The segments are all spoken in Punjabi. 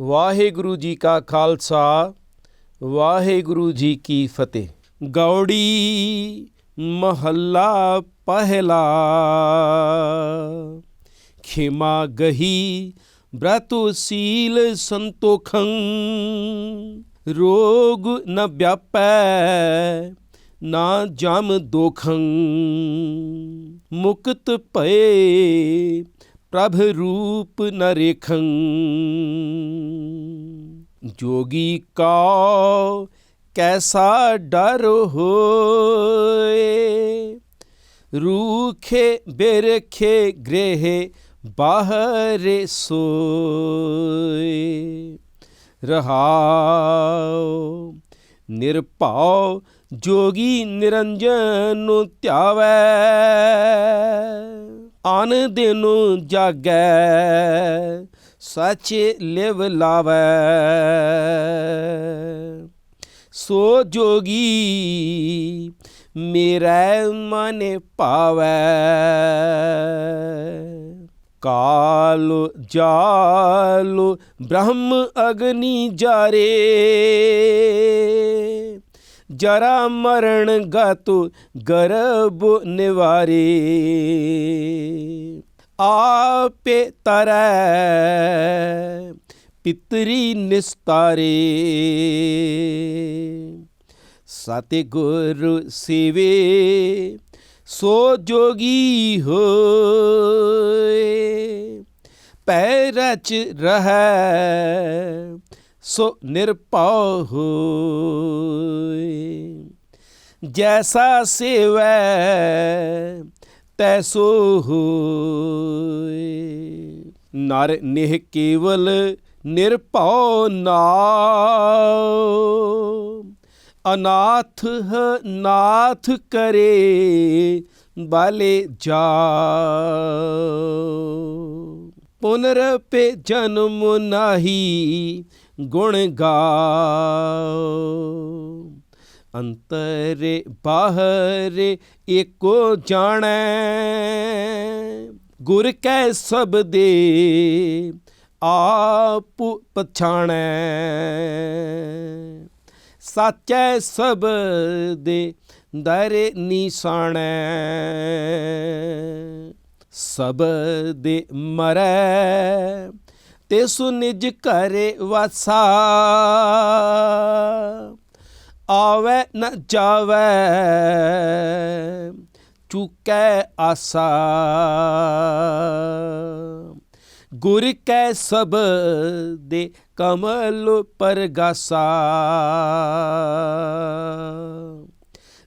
ਵਾਹਿਗੁਰੂ ਜੀ ਕਾ ਖਾਲਸਾ, ਵਾਹਿਗੁਰੂ ਜੀ ਕੀ ਫਤਿਹ। ਗੌੜੀ ਮਹੱਲਾ ਪਹਿਲਾ, ਖਿਮਾ ਗਹੀ ਬ੍ਰਤੁ ਸੀਲ ਸੰਤੋਖੰ, ਰੋਗ ਨ ਵਿਆਪੈ ਨਾ ਜਮ ਦੋਖੰ। ਮੁਕਤ ਭਏ ਪ੍ਰਭ ਰੂਪ ਨ ਰੇਖੰ, ਜੋਗੀ ਕਾ ਕੈਸਾ ਡਰ ਹੋਏ? ਰੂਖੇ ਬਿਰਖੇ ਗ੍ਰਹਿ ਬਾਹਰੇ ਸੋਏ। ਰਹਾਉ ਨਿਰਭਉ ਜੋਗੀ ਨਿਰੰਜਨ ਨੂੰ ਧਿਆਵੈ। ਆਨ ਦਿਨ ਜਾਗੈ, ਸੱਚ ਲਿਵ ਲਾਵੈ। ਸੋ ਜੋਗੀ ਮੇਰਾ ਮਨ ਪਾਵੈ ਕਾਲ ਜਾਲ ਬ੍ਰਹਮ ਅਗਨੀ ਜਾਰੇ। ਜਰਾ ਮਰਨ ਗਤੁ ਗਰਭ ਨਿਵਾਰੇ। ਆਪੇ ਤਰੈ ਪਿਤਰੀ ਨਿਸਤਾਰੇ। ਸਤਿ ਗੁਰ ਸੇਵੇ, ਸੋ ਜੋਗੀ ਹੋਏ। ਪੈ ਰਚ ਰਹੈ ਸੋ ਨਿਰਭਉ ਹੋਏ ਜੈਸਾ ਸੇਵੈ ਤੈਸੋ ਹੋਏ ਨਰ ਨਿਹ ਕੇਵਲ ਨਿਰਭਉ ਨਾਮ ਅਨਾਥ ਨਾਥ ਕਰੇ, ਬਾਲੇ ਜਾ ਪੁਨਰ ਪੇ ਜਨਮ ਨਾਹੀ ਗੁਣ ਗਾਓ। ਅੰਤਰੇ ਬਾਹਰੇ ਏਕੋ ਜਾਣੈ। ਗੁਰ ਕੈ ਸਬਦੇ ਆਪ ਪਛਾਣੈ। ਸਾਚੈ ਦਰ ਦਰੇ ਨਿਸ਼ਾਣੈ। ਸਬਦੇ ਮਰੈ ਤੇ ਸੁ ਨਿਜ ਵਸਾ। ਵਾਸਾ ਆਵੇ ਨ ਜਾਵੇ, ਚੁਕੈ ਆਸਾ। ਗੁਰ ਕੈ ਸਬ ਦੇ ਕਮਲ ਪਰਗਾਸਾ।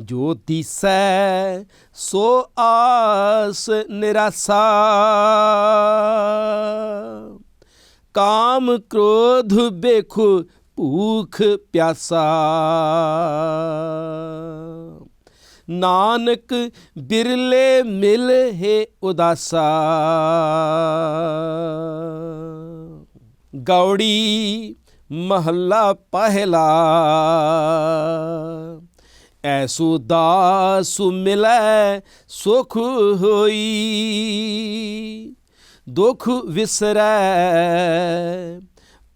ਜੋ ਦਿਸੈ ਸੋ ਆਸ ਨਿਰਾਸਾ। ਕਾਮ ਕ੍ਰੋਧ ਬੇਖੁ ਭੂਖ ਪਿਆਸਾ। ਨਾਨਕ ਬਿਰਲੇ ਮਿਲ ਹੈ ਉਦਾਸਾ। ਗੌੜੀ ਮਹੱਲਾ ਪਹਿਲਾ। ਐਸੋ ਦਾਸੁ ਮਿਲੈ ਸੁਖ ਹੋਈ। ਦੁਖ ਵਿਸਰੈ,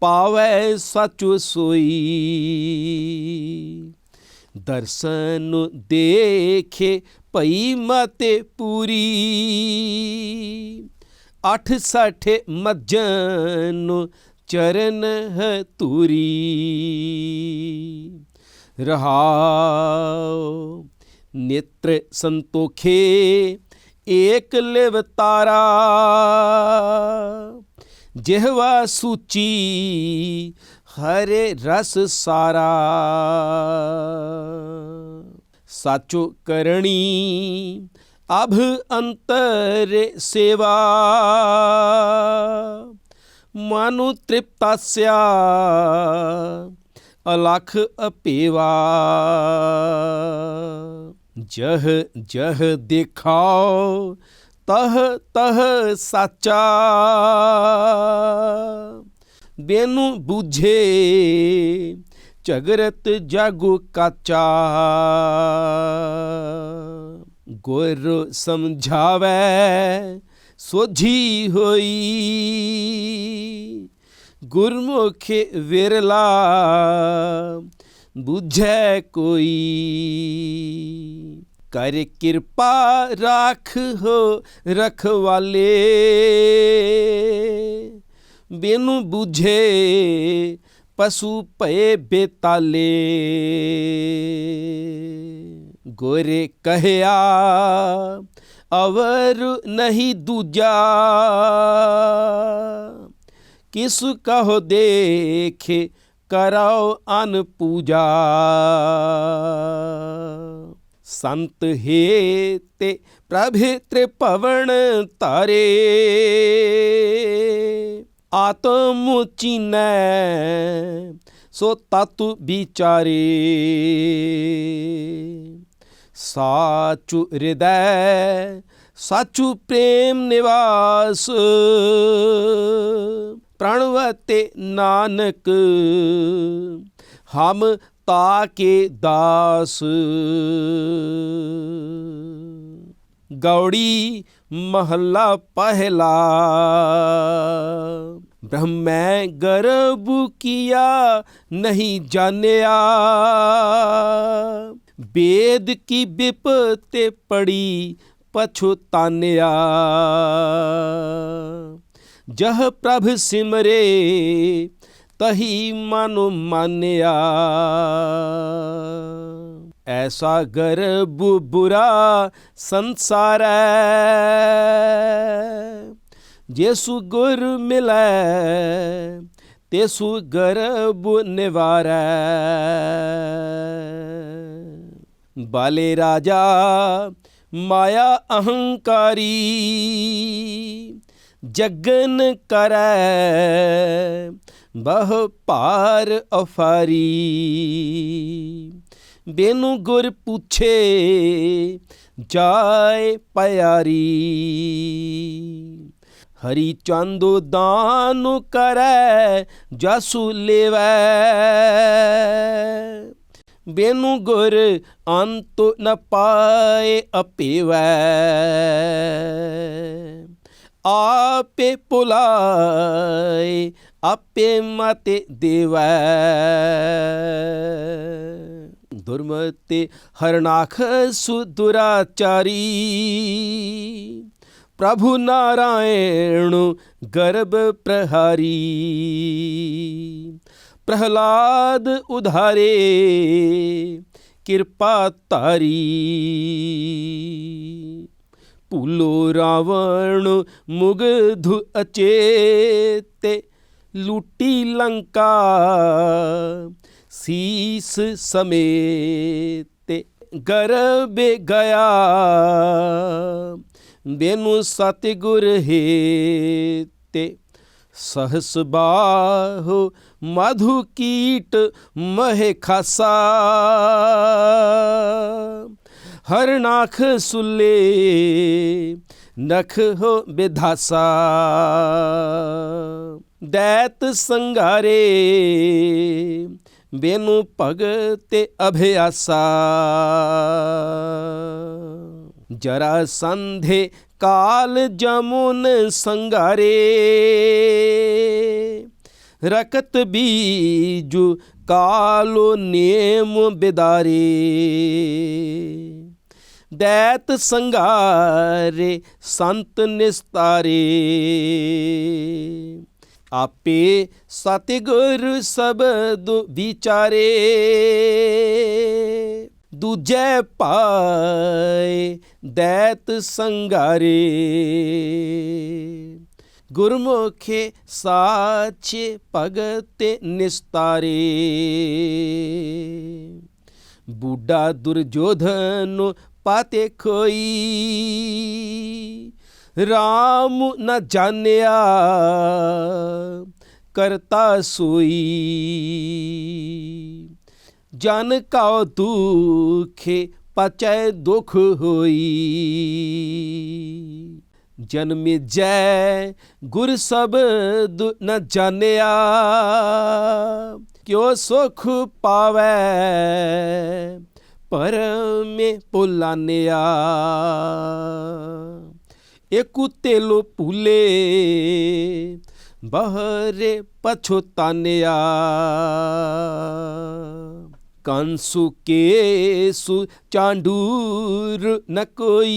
ਪਾਵੈ ਸਚ ਸੋਈ। ਦਰਸ਼ਨ ਦੇਖੇ ਭਈ ਮਤੇ ਪੂਰੀ। ਅੱਠ ਸਠ ਮੱਜਨ ਚਰਨ ਹੈ ਤੂਰੀ ਰਹਾਉ ਨੇਤਰ ਸੰਤੋਖੇ ਏਕ ਲਿਵ ਤਾਰਾ, ਜਿਹਵਾ ਸੂਚੀ ਹਰੇ ਰਸ ਸਾਰਾ। ਸਾਚੋ ਕਰਣੀ ਅਭ ਅੰਤਰ ਸੇਵਾ, ਮਨੁ ਤ੍ਰਿਪਤਾਸਿਆ ਅਲਖ ਅਪੇਵਾ। ਜਹ ਜਹ ਦੇਖਾਓ, ਤਹ ਤਹ ਸਾਚਾ। ਬੇਨੂ ਬੂਝੇ, ਝਗਰਤ ਜਾਗੂ ਕਾਚਾ। ਗੁਰ ਸਮਝਾਵੇ, ਸੋਝੀ ਹੋਈ। ਗੁਰਮੁਖ ਵਿਰਲਾ ਬੁਝੈ ਕੋਈ। ਕਰ ਕਿਰਪਾ ਰਾਖ ਹੋ ਰਖਵਾਲੇ। ਬਿनु ਬੁਝੇ ਪਸ਼ੂ ਭਏ ਬੇਤਾਲੇ। ਗੋਰੇ ਕਹਿਆ, ਅਵਰ ਨਹੀਂ ਦੂਜਾ। ਕਿਸ ਕਹੋ ਦੇਖੇ ਕਰਾਓ ਅਨ ਪੂਜਾ। ਸੰਤ ਹੈ ਤੇ ਪ੍ਰਭ ਤ੍ਰਿਭਵਨ ਤਾਰੇ ਆਤਮ ਚੀਨੈ ਸੋ ਤਤ ਵਿਚਾਰੇ। ਸਾਚੁ ਹਿਰਦੈ, ਸਾਚੁ ਪ੍ਰੇਮ ਨਿਵਾਸ। ਪ੍ਰਣਵਤੇ ਨਾਨਕ, ਹਮ ਤਾਕੇ ਦਾਸ। ਗੌੜੀ ਮਹੱਲਾ ਪਹਿਲਾ, ਬ੍ਰਹਮੈ ਗਰਭ ਕੀਆ ਨਹੀਂ ਜਾਣਿਆ। ਵੇਦ ਕੀ ਬਿਪ ਤੇ ਪੜੀ ਪਛੁਤਾਨਿਆ। ਜਹ ਪ੍ਰਭ ਸਿਮਰੇ, ਤਹੀ ਮਨ ਮਾਨਿਆ। ਐਸਾ ਗਰਬ ਬੁਰਾ ਸੰਸਾਰੈ ਜੇਸੂ ਗੁਰ ਮਿਲੈ, ਤੇਸੂ ਗਰਬ ਨਿਵਾਰੈ ਬਾਲੇ ਰਾਜਾ, ਮਾਇਆ ਅਹੰਕਾਰੀ ਜਗਨ ਕਰੈ, ਬਹੁ ਭਾਰ ਅਫਾਰੀ ਬੇਨੂ ਗੁਰ ਪੁੱਛੇ ਜਾਏ ਪਿਆਰੀ। ਹਰੀ ਚੰਦੋ ਦਾਨ ਕਰੈ, ਜਸੂ ਲੇਵੈ। ਬੇਨੂ ਗੁਰ ਅੰਤ ਨ ਪਾਏ ਅਪੇਵੈ। ਆਪੇ ਪੁਲਾਏ ਆਪੇ ਮਤੇ ਦੇਵੈ। ਦੁਰਮਤੇ ਹਰਨਾਖ ਸੁਦੁਰਾਚਾਰੀ, ਪ੍ਰਭੂ ਨਾਰਾਇਣ ਗਰਭ ਪ੍ਰਹਾਰੀ। ਪ੍ਰਹਲਾਦ ਉਧਾਰੇ, ਕਿਰਪਾ ਤਾਰੀ ਭੂਲੋ ਰਾਵਣ ਮੁਗਧ ਅਚੇਤੇ, ਲੂਟੀ ਲੰਕਾ ਸੀਸ ਸਮੇਤੇ, ਗਰਬੇ ਗਿਆ। ਬੇਨੂ ਸਤਿਗੁਰ ਹੇਤੇ, ਸਹਸ ਬਾਹੋ ਮਧੂ ਕੀਟ ਮਹਿ ਖਾਸਾ ਹਰਨਾਖ ਸੁਲੇ, ਨਖ ਹੋ ਵਿਧਾਸਾ ਦੈਤ ਸੰਘਾਰੇ ਬੇਨੂ ਭਗਤ ਅਭਿਆਸਾ। ਜਰਾ ਸੰਧੇ ਕਾਲ ਜਮੁਨ ਸੰਘਾਰੇ, ਰਕਤ ਬੀਜੂ ਕਾਲੋ ਨੇਮ ਬਿਦਾਰੇ। ਦੈਤ ਸੰਘਾਰੇ ਸੰਤ ਨਿਸਤਾਰੇ। ਆਪੇ ਸਤਿਗੁਰ ਸਬਦ ਵਿਚਾਰੇ। ਦੂਜੈ ਪਾਏ ਦੈਤ ਸੰਘਾਰੇ। ਗੁਰਮੁਖੇ ਸਾਚੇ ਭਗਤ ਨਿਸਤਾਰੇ। ਬੂਢਾ ਦੁਰਜੋਧਨ ਪਾਤੇ ਖੋਈ। RAM ਨ ਜਾਣਿਆ, ਕਰਤਾ ਸੋਈ। ਜਨ ਕਉ ਦੁਖੇ ਪਚੈ ਦੁਖ ਹੋਈ। ਜਨਮ ਜੈ ਗੁਰ ਸਬਦ ਨ ਜਾਣਿਆ, ਕਿਉ ਸੁਖ ਪਾਵੈ। ਪਰਮੇ ਪੁਲਾਨਿਆ। ਏਕੁ ਤੇਲੋ ਭੂਲੇ, ਬਹਰੇ ਪਛੁਤਾਨਿਆ ਕੰਸੂ ਕੇਸੂ ਚਾਂਡੂਰ ਨ ਕੋਈ।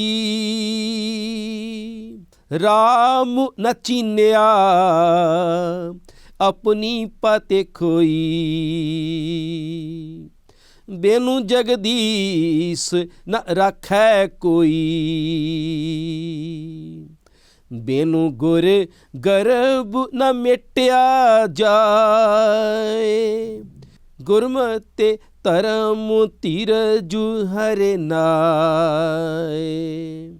ਰਾਮ ਨ ਚੀਨਿਆ, ਆਪਣੀ ਪਤੇ ਬੇਨੂ ਜਗਦੀਸ਼ ਨ ਰੱਖੈ ਕੋਈ। ਬੇਨੂ ਗੁਰ ਗਰਬ ਨ ਮਿਟਿਆ ਜਾਏ। ਗੁਰਮਤਿ ਧਰਮ ਧੀਰਜੁ ਹਰੇ ਨਾਏ।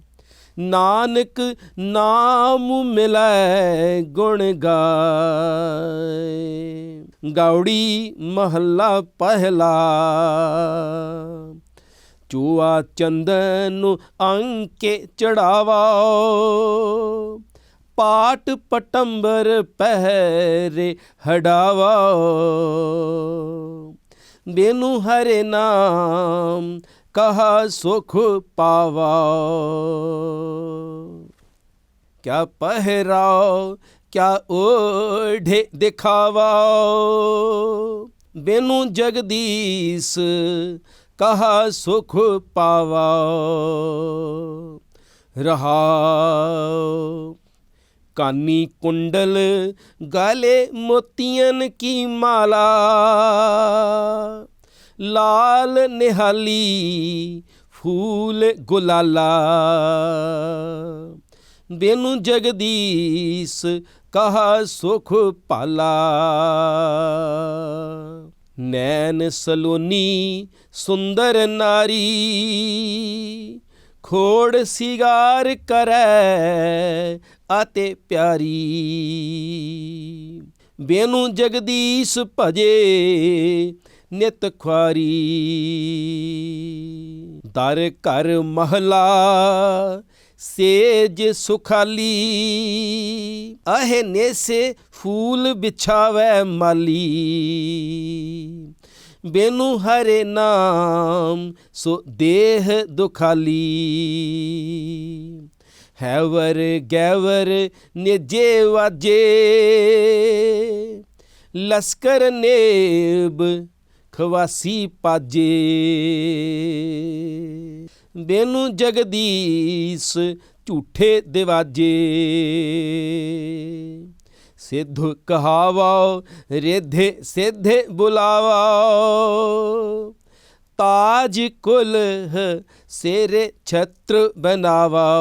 ਨਾਨਕ ਨਾਮ ਮਿਲੈ ਗੁਣ ਗਾਏ। ਗੌੜੀ ਮਹੱਲਾ ਪਹਿਲਾ। ਚੂਆ ਚੰਦਨ ਨੂੰ ਅੰਕੇ ਚੜਾਵਾਓ ਪਾਟ ਪਟੰਬਰ ਪਹਿਰੇ ਹਡਾਵਾਓ ਬੇਨੂ ਹਰੇ ਨਾਮ ਕਹਾ ਸੁਖ ਪਾਵਾਓ ਕਿਆ ਪਹਿਰਾਓ ਕਿਆ ਓਢੇ ਦਿਖਾਵਾ? ਬੇਨੂ ਜਗਦੀਸ਼ ਕਹਾ ਸੁਖ ਪਾਵਾ? ਰਹਾ ਕਾਨੀ ਕੁੰਡਲ ਗਾਲੇ ਮੋਤੀਆਂ ਕੀ ਮਾਲਾ? ਲਾਲ ਨਿਹਾਲੀ ਫੂਲ ਗੁਲਾਲਾ? ਬੇਨੂ ਜਗਦੀਸ਼ ਕਹਾ ਸੁਖ ਪਾਲਾ। ਨੈਣ ਸਲੋਨੀ ਸੁੰਦਰ ਨਾਰੀ, ਖੋੜ ਸਿਗਾਰ ਕਰੈ ਅਤੇ ਪਿਆਰੀ। ਬੇਨੂ ਜਗਦੀਸ਼ ਭਜੇ ਨਿਤ ਖੁਆਰੀ। ਦਰ ਘਰ ਮਹਲਾ ਸੇਜ ਸੁਖਾਲੀ ਅਹੇ ਨੇਸੇ ਫੂਲ ਵਿਛਾਵੈ ਮਾਲੀ। ਬੇਨੂ ਹਰੇ ਨਾਮ, ਸੋ ਦੇਹ ਦੁਖਾਲੀ। ਹੈਵਰ ਗੈਵਰ ਨਿਜੇ ਵਾਜੇ, ਲਸਕਰ ਨੇਬ ਖਵਾਸੀ ਪਾਜੇ। ਬੇਨੂ ਜਗਦੀਸ਼ ਝੂਠੇ ਦਿਵਾਜੇ। ਸਿੱਧ ਕਹਾਵਾ, ਰੇਧੇ ਸਿੱਧੇ ਬੁਲਾਵਾ। ਤਾਜ ਕੁਲ ਸੇਰੇ ਛਤਰ ਬਨਾਵਾ।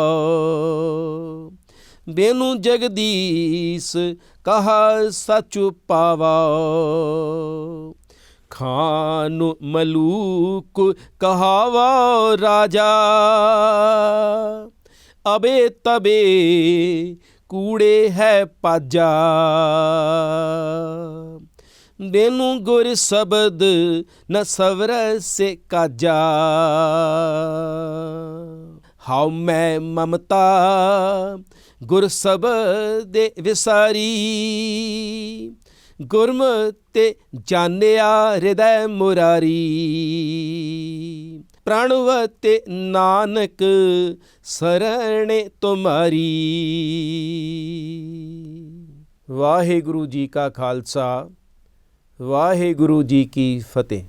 ਬੇਨੂ ਜਗਦੀਸ਼ ਕਹਾ ਸਚੁ ਪਾਵਾ। ਖਾਨ ਮਲੂਕ ਕਹਾਵਾ ਰਾਜਾ। ਅਬੇ ਤਬੇ ਕੂੜੇ ਹੈ ਪਾਜਾ। ਬੇਨੂ ਗੁਰ ਸ਼ਬਦ ਨ ਸਵਰ ਸੇ ਕਾਜਾ। ਹਾਉ ਮੈਂ ਮਮਤਾ ਗੁਰ ਸ਼ਬਦ ਦੇ ਗੁਰਮ ਤੇ ਜਾਣਿਆ ਹਿਰਦੈ ਮੁਰਾਰੀ। ਪ੍ਰਣਵਤੇ ਨਾਨਕ ਸਰਣੇ ਤੁਮਾਰੀ। ਵਾਹਿਗੁਰੂ ਜੀ ਕਾ ਖਾਲਸਾ, ਵਾਹਿਗੁਰੂ ਜੀ ਕੀ ਫਤਿਹ।